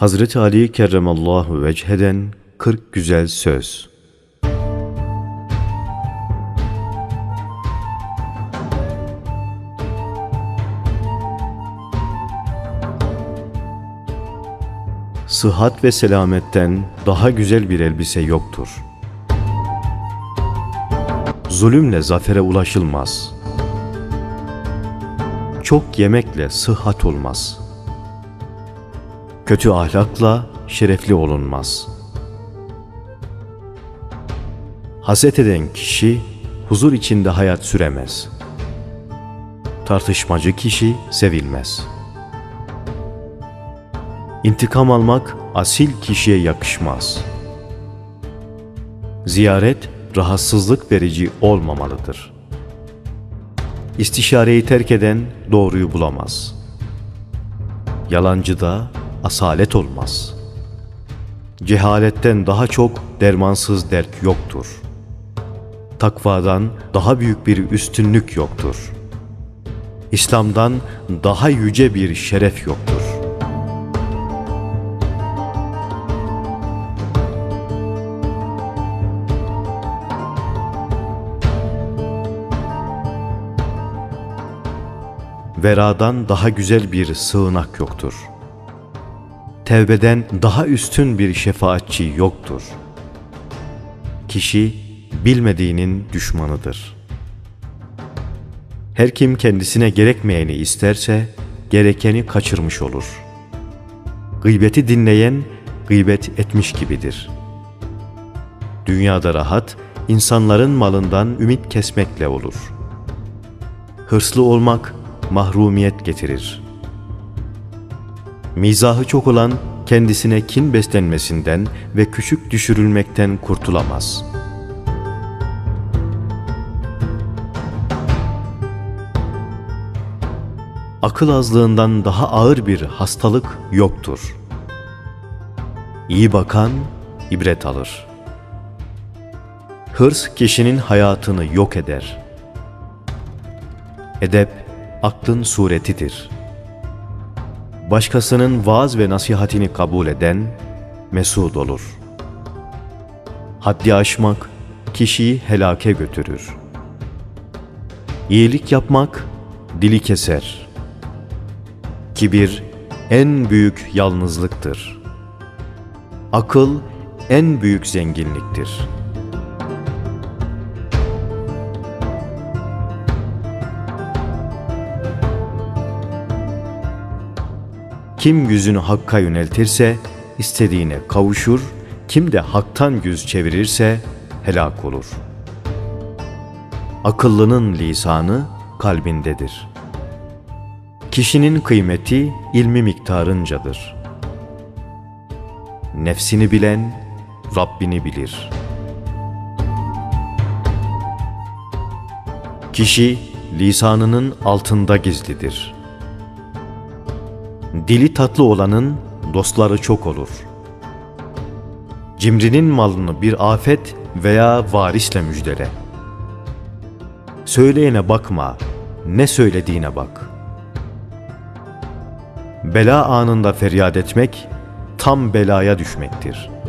Hazreti Ali kerremallahu vecheden 40 güzel söz. Sıhhat ve selametten daha güzel bir elbise yoktur. Zulümle zafere ulaşılmaz. Çok yemekle sıhhat olmaz.'' Kötü ahlakla şerefli olunmaz. Haset eden kişi huzur içinde hayat süremez. Tartışmacı kişi sevilmez. İntikam almak asil kişiye yakışmaz. Ziyaret rahatsızlık verici olmamalıdır. İstişareyi terk eden doğruyu bulamaz. Yalancı da asalet olmaz. Cehaletten daha çok dermansız dert yoktur. Takvadan daha büyük bir üstünlük yoktur. İslam'dan daha yüce bir şeref yoktur. Veradan daha güzel bir sığınak yoktur.'' Tevbeden daha üstün bir şefaatçi yoktur. Kişi bilmediğinin düşmanıdır. Her kim kendisine gerekmeyeni isterse gerekeni kaçırmış olur. Gıybeti dinleyen gıybet etmiş gibidir. Dünyada rahat, insanların malından ümit kesmekle olur. Hırslı olmak mahrumiyet getirir.'' Mizahı çok olan kendisine kin beslenmesinden ve küçük düşürülmekten kurtulamaz. Akıl azlığından daha ağır bir hastalık yoktur. İyi bakan ibret alır. Hırs kişinin hayatını yok eder. Edep aklın suretidir.'' Başkasının vaaz ve nasihatini kabul eden mesud olur. Haddi aşmak kişiyi helake götürür. İyilik yapmak dili keser. Kibir en büyük yalnızlıktır. Akıl en büyük zenginliktir.'' Kim yüzünü Hakk'a yöneltirse istediğine kavuşur, kim de haktan yüz çevirirse helak olur. Akıllının lisanı kalbindedir. Kişinin kıymeti ilmi miktarıncadır. Nefsini bilen Rabbini bilir. Kişi lisanının altında gizlidir.'' Dili tatlı olanın dostları çok olur. Cimrinin malını bir afet veya varisle müjdele. Söyleyene bakma, ne söylediğine bak. Bela anında feryat etmek, tam belaya düşmektir.''